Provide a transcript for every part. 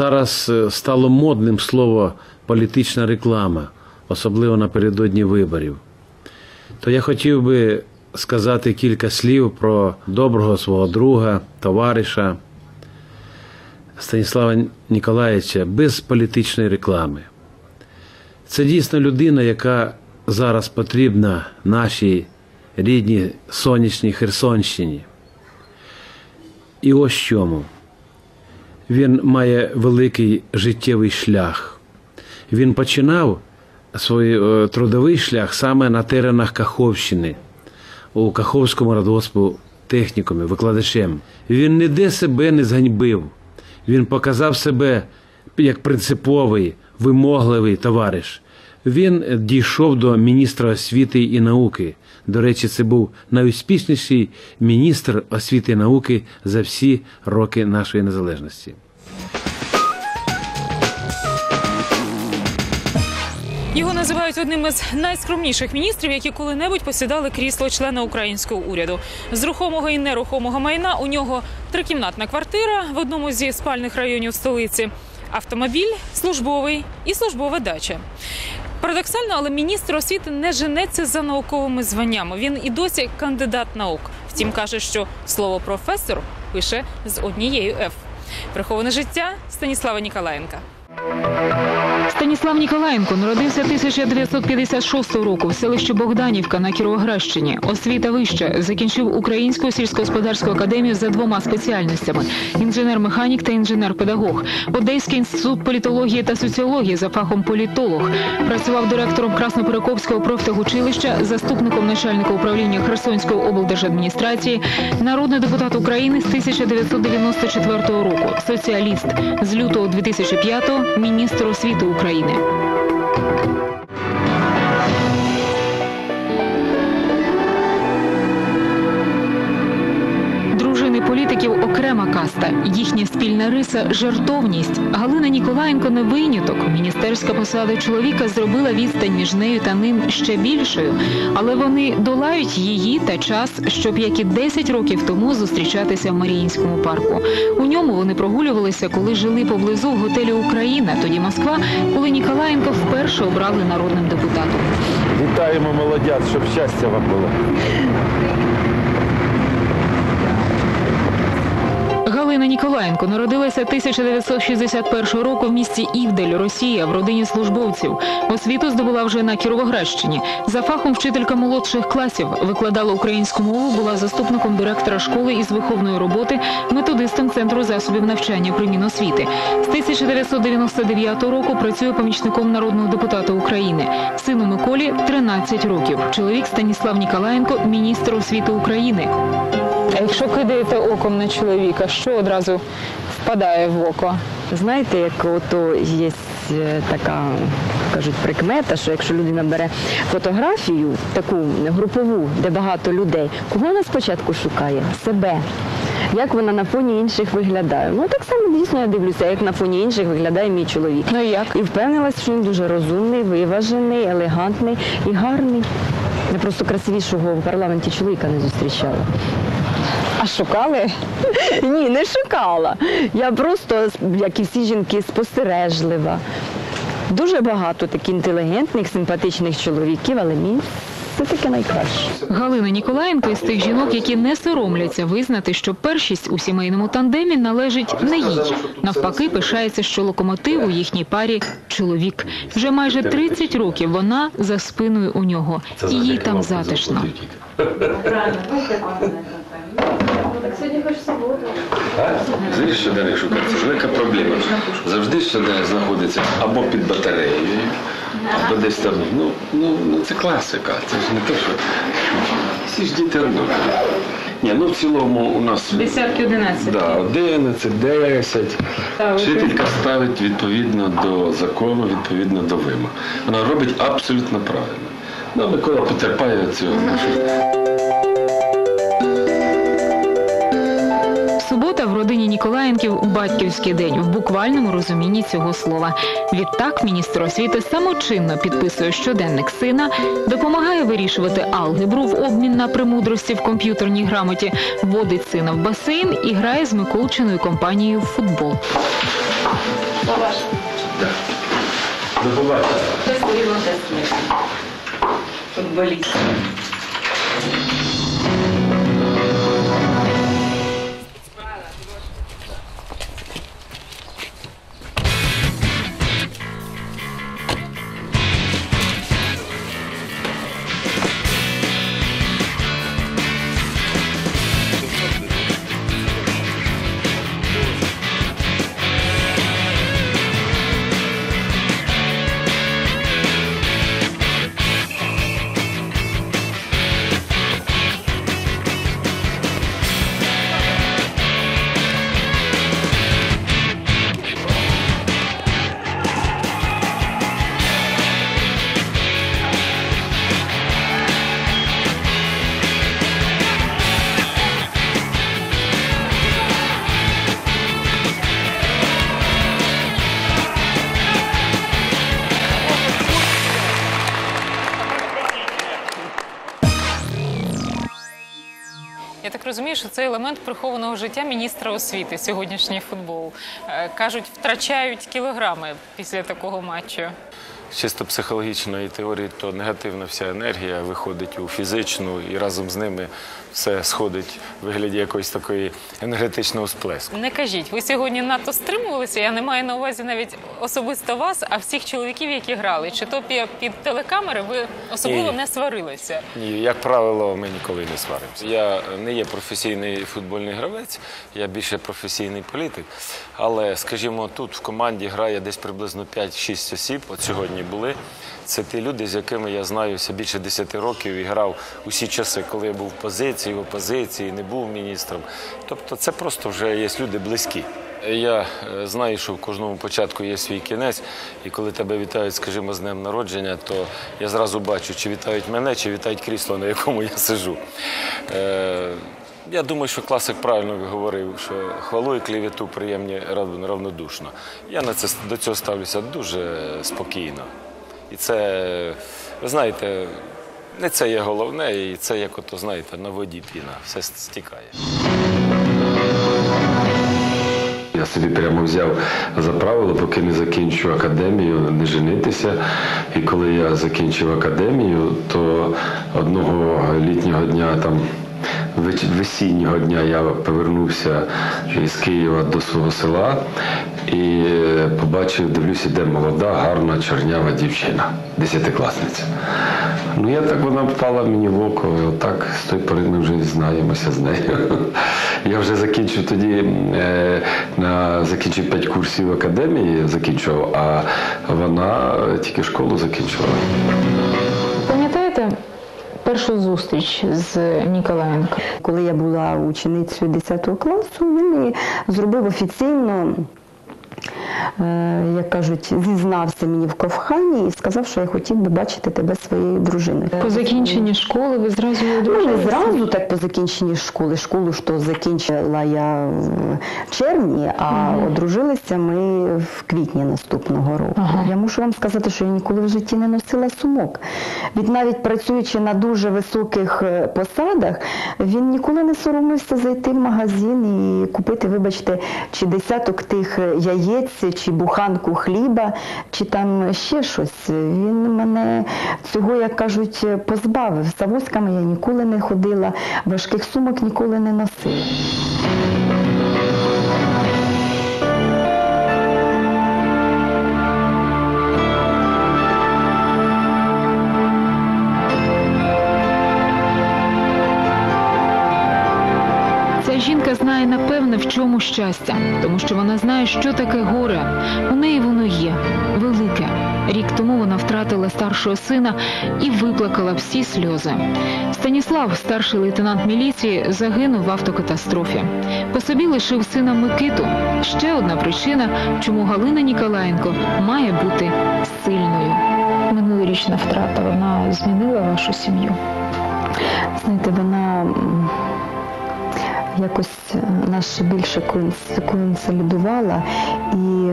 зараз е, стало модним слово політична реклама, особливо напередодні виборів. То я хотів би сказати кілька слів про доброго свого друга, товариша Станіслава Ніколаєвича без політичної реклами. Це дійсно людина, яка зараз потрібна нашій рідній сонячній Херсонщині. І ось чому. Він має великий життєвий шлях. Він починав свій е, трудовий шлях саме на теренах Каховщини, у Каховському радгоспу технікумі, викладачем. Він ніде себе не зганьбив. Він показав себе як принциповий, вимогливий товариш. Він дійшов до міністра освіти і науки. До речі, це був найуспішніший міністр освіти і науки за всі роки нашої незалежності. Його називають одним із найскромніших міністрів, які коли-небудь посідали крісло члена українського уряду. З рухомого і нерухомого майна у нього трикімнатна квартира в одному зі спальних районів столиці, автомобіль, службовий і службова дача. Парадоксально, але міністр освіти не женеться за науковими званнями. Він і досі кандидат наук. Втім, каже, що слово професор пише з однією Ф. Приховане життя Станіслава Ніколаєнка. Станіслав Ніколаєнко народився 1956 року в селищі Богданівка на Кіровоградщині. Освіта вища. Закінчив Українську сільськогосподарську академію за двома спеціальностями: інженер-механік та інженер-педагог. Одеський інститут політології та соціології за фахом політолог. Працював директором Красноперекопського профтехучилища, заступником начальника управління Херсонської облдержадміністрації, народний депутат України з 1994 року. Соціаліст з лютого 2005-го – міністр освіти України. Каста. Їхня спільна риса жертовність. Галина Ніколаєнко не виняток. Міністерська посада чоловіка зробила відстань між нею та ним ще більшою. Але вони долають її та час, щоб як і 10 років тому зустрічатися в Маріїнському парку. У ньому вони прогулювалися, коли жили поблизу в готелі Україна, тоді Москва, коли Ніколаєнко вперше обрали народним депутатом. Вітаємо молодят, щоб щастя вам було. Галина Ніколаєнко народилася 1961 року в місті Івдель, Росія, в родині службовців. Освіту здобула вже на Кіровоградщині. За фахом вчителька молодших класів викладала українську мову, була заступником директора школи із виховної роботи, методистом центру засобів навчання при Міносвіти. З 1999 року працює помічником народного депутата України. Сину Миколі 13 років. Чоловік Станіслав Ніколаєнко, міністр освіти України. А якщо кидаєте оком на чоловіка, що одразу впадає в око? Знаєте, як ото є е, така кажуть прикмета, що якщо людина бере фотографію, таку групову, де багато людей, кого вона спочатку шукає? Себе. Як вона на фоні інших виглядає? Ну так само дійсно я дивлюся, як на фоні інших виглядає мій чоловік. Ну як? І впевнилась, що він дуже розумний, виважений, елегантний і гарний. Я просто красивішого в парламенті чоловіка не зустрічала. А шукали? Ні, не шукала. Я просто, як і всі жінки, спостережлива. Дуже багато таких інтелігентних, симпатичних чоловіків, але мій все-таки найкраще. Галина Ніколаєнко із тих жінок, які не соромляться визнати, що першість у сімейному тандемі належить не їй. Навпаки, пишається, що локомотив у їхній парі чоловік. Вже майже 30 років вона за спиною у нього, і їй там затишно. Знаєш, щоденник шукати, це велика проблема. Завжди щоденник знаходиться або під батареєю, або десь там. Ну, ну, ну це класика. Це ж не те, що всі ж діти однакові. Ні, ну в цілому у нас Десятки одинадцять. да, 11, 10. Та, Вчителька ставить відповідно до закону, відповідно до вимог. Вона робить абсолютно правильно. Ну, Микола потерпає від цього. Родині Ніколаєнків батьківський день в буквальному розумінні цього слова. Відтак міністр освіти самочинно підписує щоденник сина, допомагає вирішувати алгебру в обмін на премудрості в комп'ютерній грамоті, водить сина в басейн і грає з Миколчиною компанією в футбол. Футболіст. Розумію, що це елемент прихованого життя міністра освіти. Сьогоднішній футбол Е, кажуть, втрачають кілограми після такого матчу. Чисто психологічної теорії, то негативна вся енергія виходить у фізичну і разом з ними все сходить в вигляді якоїсь такої енергетичного сплеску. Не кажіть, ви сьогодні надто стримувалися. Я не маю на увазі навіть особисто вас, а всіх чоловіків, які грали. Чи то під телекамери ви особливо Ні. не сварилися? Ні, як правило, ми ніколи не сваримося. Я не є професійний футбольний гравець, я більше професійний політик. Але, скажімо, тут в команді грає десь приблизно 5-6 осіб. От сьогодні були. Це ті люди, з якими я знаюся більше 10 років і грав усі часи, коли я був в позиції, в опозиції, не був міністром. Тобто це просто вже є люди близькі. Я е, знаю, що в кожному початку є свій кінець, і коли тебе вітають, скажімо, з днем народження, то я зразу бачу, чи вітають мене, чи вітають крісло, на якому я сижу. Е, я думаю, що класик правильно говорив, що хвалу і клевету приємні равнодушно. Я на це до цього ставлюся дуже спокійно. І це, ви знаєте, не це є головне, і це як ото, знаєте, на воді піна, все стікає. Я собі прямо взяв за правило, поки не закінчу академію, не женитися. І коли я закінчив академію, то одного літнього дня там. Весіннього дня я повернувся із Києва до свого села і е, побачив, дивлюся, де молода, гарна, чорнява дівчина, десятикласниця. Ну я так вона впала мені в око, і отак з тої пори ми вже знаємося з нею. Я вже закінчив тоді е, на закінчив п'ять курсів академії, закінчував, а вона е, тільки школу закінчила. Пам'ятаєте першу зустріч з Ніколаєнко? Коли я була ученицею 10 класу, він мені зробив офіційно, як кажуть, зізнався мені в коханні і сказав, що я хотів би бачити тебе своєю дружиною. По закінченні школи ви зразу Ну, не зразу так по закінченні школи. Школу то закінчила я в червні, а одружилися ми в квітні наступного року. Ага. Я мушу вам сказати, що я ніколи в житті не носила сумок. Від навіть працюючи на дуже високих е, посадах, він ніколи не соромився зайти в магазин і купити, вибачте, чи десяток тих яєць, чи буханку хліба, чи там ще щось. Він мене цього, як кажуть, позбавив. За восками я ніколи не ходила, важких сумок ніколи не носила. Жінка знає напевне, в чому щастя, тому що вона знає, що таке горе. У неї воно є велике. Рік тому вона втратила старшого сина і виплакала всі сльози. Станіслав, старший лейтенант міліції, загинув в автокатастрофі. По собі лишив сина Микиту. Ще одна причина, чому Галина Ніколаєнко має бути сильною. Минулорічна втрата вона змінила вашу сім'ю. Знаєте, вона якось е, нас більше консолідувала і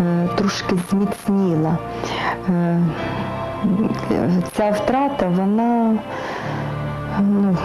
е, трошки зміцніла. Е, Ця втрата, вона, ну,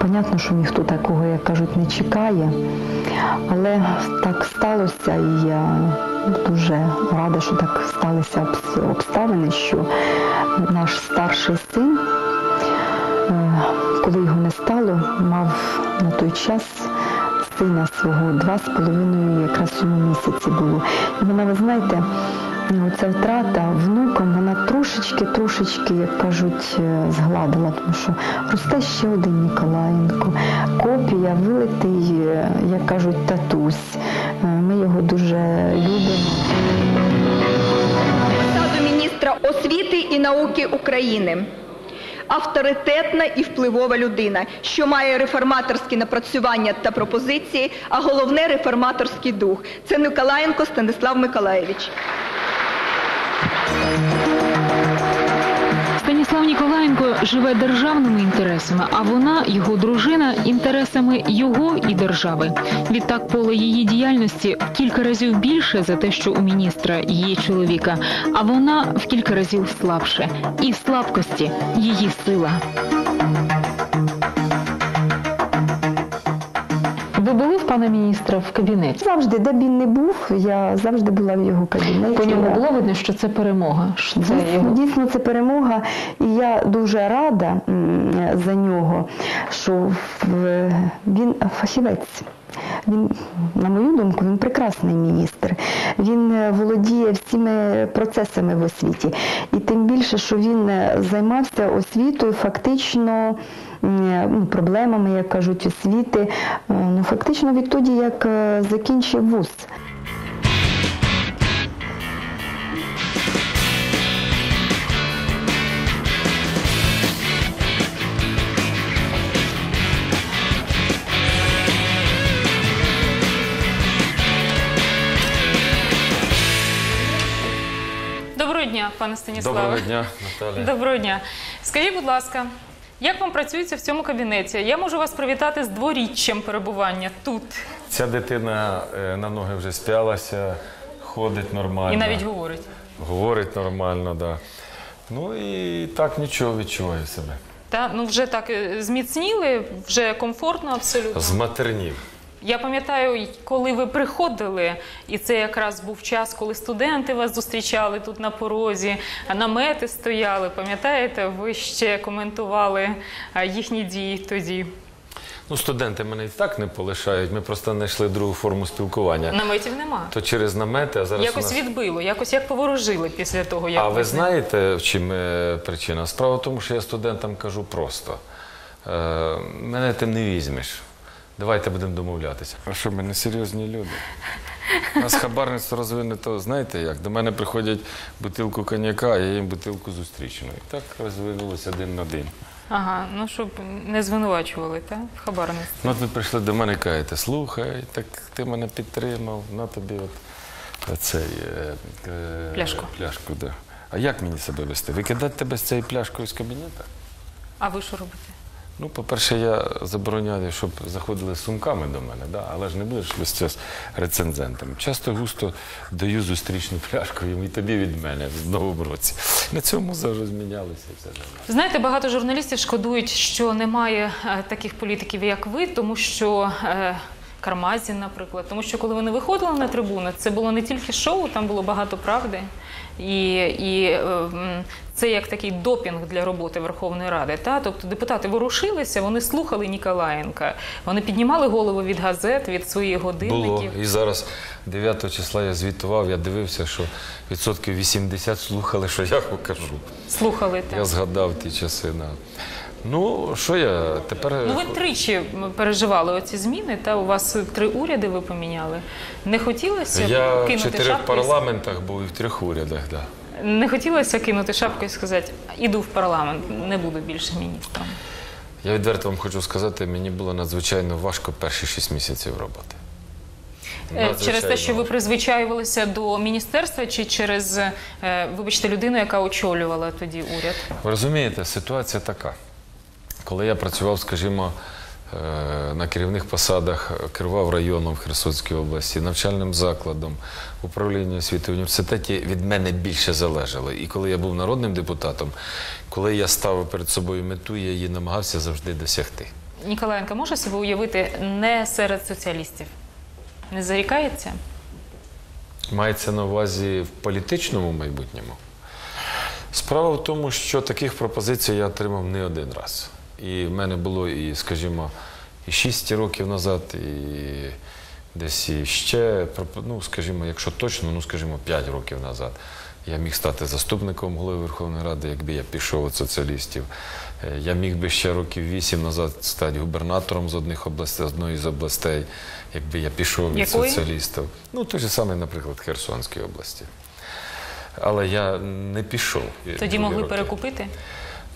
понятно, що ніхто такого, як кажуть, не чекає. Але так сталося, і я дуже рада, що так сталися обставини, що наш старший син, коли його не стало, мав на той час сина свого два з половиною якраз йому місяці було. І вона, ви знаєте, ну, ця втрата внукам, вона трошечки, трошечки, як кажуть, е, згладила, тому що росте ще один Ніколаєнко, копія, вилитий, е, як кажуть, татусь. Е, Ми його дуже любимо. міністра освіти і науки України. Авторитетна і впливова людина, що має реформаторські напрацювання та пропозиції, а головне реформаторський дух. Це Николаєнко Станислав Миколаєвич. Ніколаєнко живе державними інтересами, а вона, його дружина, інтересами його і держави. Відтак, поле її діяльності в кілька разів більше за те, що у міністра її чоловіка, а вона в кілька разів слабше. І в слабкості її сила. Ви були в пана міністра в кабінеті? Завжди, де б він не був, я завжди була в його кабінеті. По ньому було видно, що це перемога. що Це Дійсно, його дійсно, це перемога, і я дуже рада за нього, що він фахівець. Він, на мою думку, він прекрасний міністр. Він е, володіє всіми процесами в освіті. І тим більше, що він е, займався освітою фактично ну, проблемами, як кажуть, освіти, е, ну, фактично відтоді, як е, закінчив вуз. Пане Станіславе. Доброго дня, Наталя. Доброго дня. Скажіть, будь ласка, як вам працюється в цьому кабінеті? Я можу вас привітати з дворіччям перебування тут Ця дитина е, на ноги вже сп'ялася, ходить нормально. і навіть говорить. Говорить нормально, так. Да. Ну і так нічого відчуваю себе. Та ну вже так е, зміцніли, вже комфортно абсолютно. Зматернів. Я пам'ятаю, коли ви приходили, і це якраз був час, коли студенти вас зустрічали тут на порозі, намети стояли. Пам'ятаєте, ви ще коментували їхні дії тоді. Ну, студенти мене і так не полишають. Ми просто знайшли другу форму спілкування. Наметів нема. То через намети, а зараз у Якось нас... відбило, якось як поворожили після того, як А ви знаєте, в чим е, причина? Справа в тому, що я студентам кажу просто: е, мене ти не візьмеш. Давайте будемо домовлятися. А що, ми не серйозні люди? У нас хабарництво розвинуто, знаєте як? До мене приходять бутилку коньяка, а я їм бутилку зустрічну. І так розвинулося один на один. Ага, ну щоб не звинувачували, так? В хабарництві. Ну, от ви прийшли до мене і кажете, слухай, так ти мене підтримав, на тобі от цей е, е, Пляшку. пляшку да. А як мені себе вести? Викидати тебе з цією пляшкою з кабінету? А ви що робите? Ну, по-перше, я забороняю, щоб заходили з сумками до мене, да? але ж не будеш весь час рецензентом. Часто густо даю зустрічну пляшку йому і тобі від мене в новому році. На цьому завжди змінялося і все. Знаєте, багато журналістів шкодують, що немає е, таких політиків, як ви, тому що. Е, Кармазін, наприклад, тому що коли вони виходили на трибуну, це було не тільки шоу, там було багато правди. І, і е, це як такий допінг для роботи Верховної Ради. Та? Тобто депутати ворушилися, вони слухали Ніколаєнка, вони піднімали голову від газет, від своїх Було. І зараз 9 числа я звітував, я дивився, що відсотків 80 слухали, що я покажу. Слухали Я згадав ті часи. Да. Ну, що я тепер. Ну, ви тричі переживали оці зміни, та у вас три уряди ви поміняли. Не хотілося Я в кинути чотирьох шапку і парламентах був і в трьох урядах. Да. Не хотілося кинути шапку і сказати, іду в парламент, не буду більше міністром. Я відверто вам хочу сказати, мені було надзвичайно важко перші шість місяців роботи. Е, Через те, що ви призвичаювалися до міністерства, чи через, е, вибачте, людину, яка очолювала тоді уряд? Ви розумієте, ситуація така. Коли я працював, скажімо, е, на керівних посадах, керував районом в Херсонській області, навчальним закладом, управління освіти в університеті, від мене більше залежало. І коли я був народним депутатом, коли я ставив перед собою мету, я її намагався завжди досягти. Ніколаєнко може себе уявити не серед соціалістів? Не зарікається? Мається на увазі в політичному майбутньому. Справа в тому, що таких пропозицій я отримав не один раз. І в мене було і, скажімо, і 6 років назад, і десь і ще, ну, скажімо, якщо точно, ну, скажімо, 5 років назад. Я міг стати заступником голови Верховної Ради, якби я пішов від соціалістів. Е, Я міг би ще років 8 назад стати губернатором з одних областей, з одної з областей, якби я пішов від Якої? соціалістів. Ну, той же самий, наприклад, Херсонської області. Але я не пішов. Тоді могли роки. перекупити.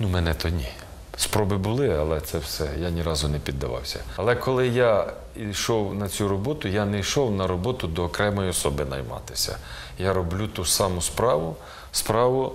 Ну, мене то ні. Спроби були, але це все. Я ні разу не піддавався. Але коли я йшов на цю роботу, я не йшов на роботу до окремої особи найматися. Я роблю ту саму справу, справу,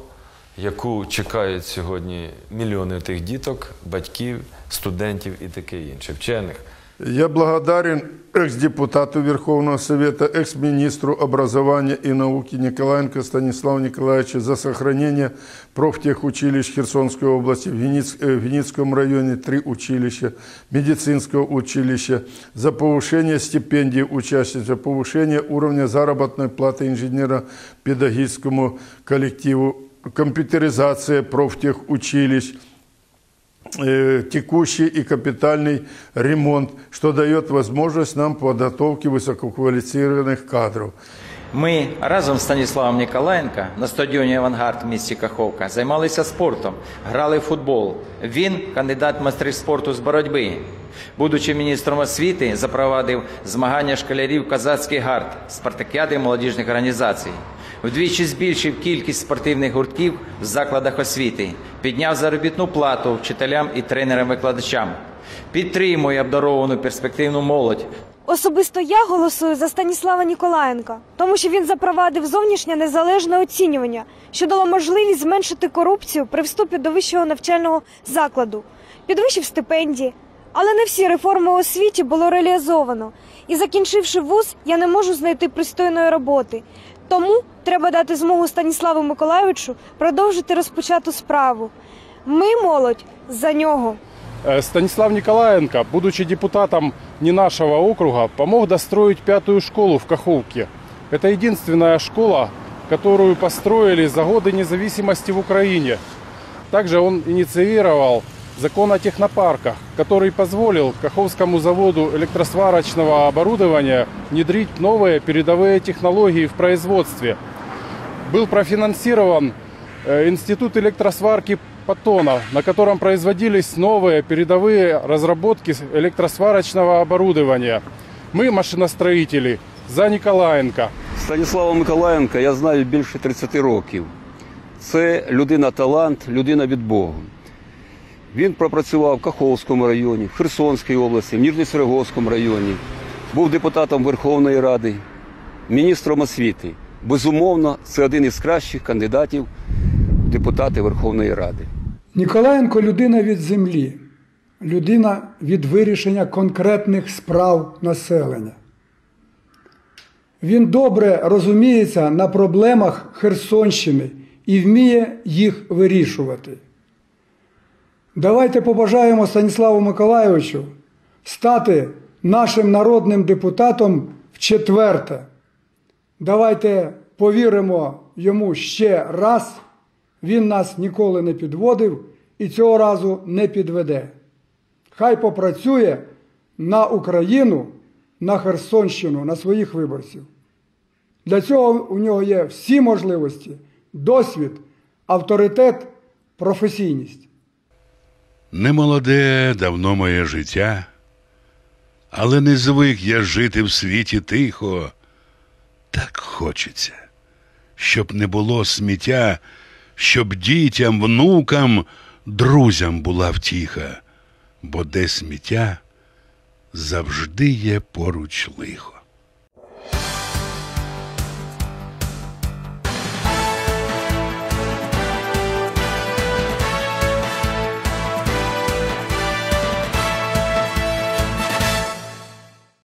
яку чекають сьогодні мільйони тих діток, батьків, студентів і таке інше, вчених. Я благодарен экс-депутату Верховного Совета, экс-министру образования и науки Николаенко Станиславу Николаевичу за сохранение профтехучилищ Херсонской области, в, Винниц- э, Винницком районе три училища, медицинского училища, за повышение стипендий учащихся, за повышение уровня заработной платы инженера-педагогическому коллективу, компьютеризация профтехучилищ, текущий и капитальный ремонт, что дает возможность нам подготовки высококвалифицированных кадров. Ми разом з Станіславом Ніколаєнко на стадіоні Авангард в місті Каховка займалися спортом, грали в футбол. Він кандидат в майстри спорту з боротьби. Будучи міністром освіти, запровадив змагання школярів Казацький гард спартакіади молодіжних організацій. Вдвічі збільшив кількість спортивних гуртків в закладах освіти, підняв заробітну плату вчителям і тренерам-викладачам, підтримує обдаровану перспективну молодь, Особисто я голосую за Станіслава Ніколаєнка, тому що він запровадив зовнішнє незалежне оцінювання, що дало можливість зменшити корупцію при вступі до вищого навчального закладу, підвищив стипендії. Але не всі реформи у освіті було реалізовано. І закінчивши вуз, я не можу знайти пристойної роботи. Тому треба дати змогу Станіславу Миколайовичу продовжити розпочату справу. Ми, молодь, за нього. Э, Станислав Николаенко, будучи депутатом не нашего округа, помог достроить пятую школу в Каховке. Это единственная школа, которую построили за годы независимости в Украине. Также он инициировал закон о технопарках, который позволил Каховскому заводу электросварочного оборудования внедрить новые передовые технологии в производстве. Был профинансирован э, Институт электросварки Патона, на котором производились новые передовые разработки электросварочного оборудования. Мы, машиностроители, за Николаенко. Станіслава Миколаєнка я знаю більше 30 років. Це людина талант, людина від Бога. Він пропрацював в Каховському районі, в Херсонській області, в Ніжньоцерегоському районі, був депутатом Верховної Ради, міністром освіти. Безумовно, це один із кращих кандидатів в депутати Верховної Ради. Ніколаєнко людина від землі, людина від вирішення конкретних справ населення. Він добре розуміється на проблемах Херсонщини і вміє їх вирішувати. Давайте побажаємо Станіславу Миколайовичу стати нашим народним депутатом в четверте. Давайте повіримо йому ще раз. Він нас ніколи не підводив і цього разу не підведе. Хай попрацює на Україну, на Херсонщину, на своїх виборців. Для цього у нього є всі можливості, досвід, авторитет, професійність. Немолоде давно моє життя, але не звик я жити в світі тихо. Так хочеться, щоб не було сміття, щоб дітям, внукам, друзям була втіха, бо де сміття завжди є поруч лихо.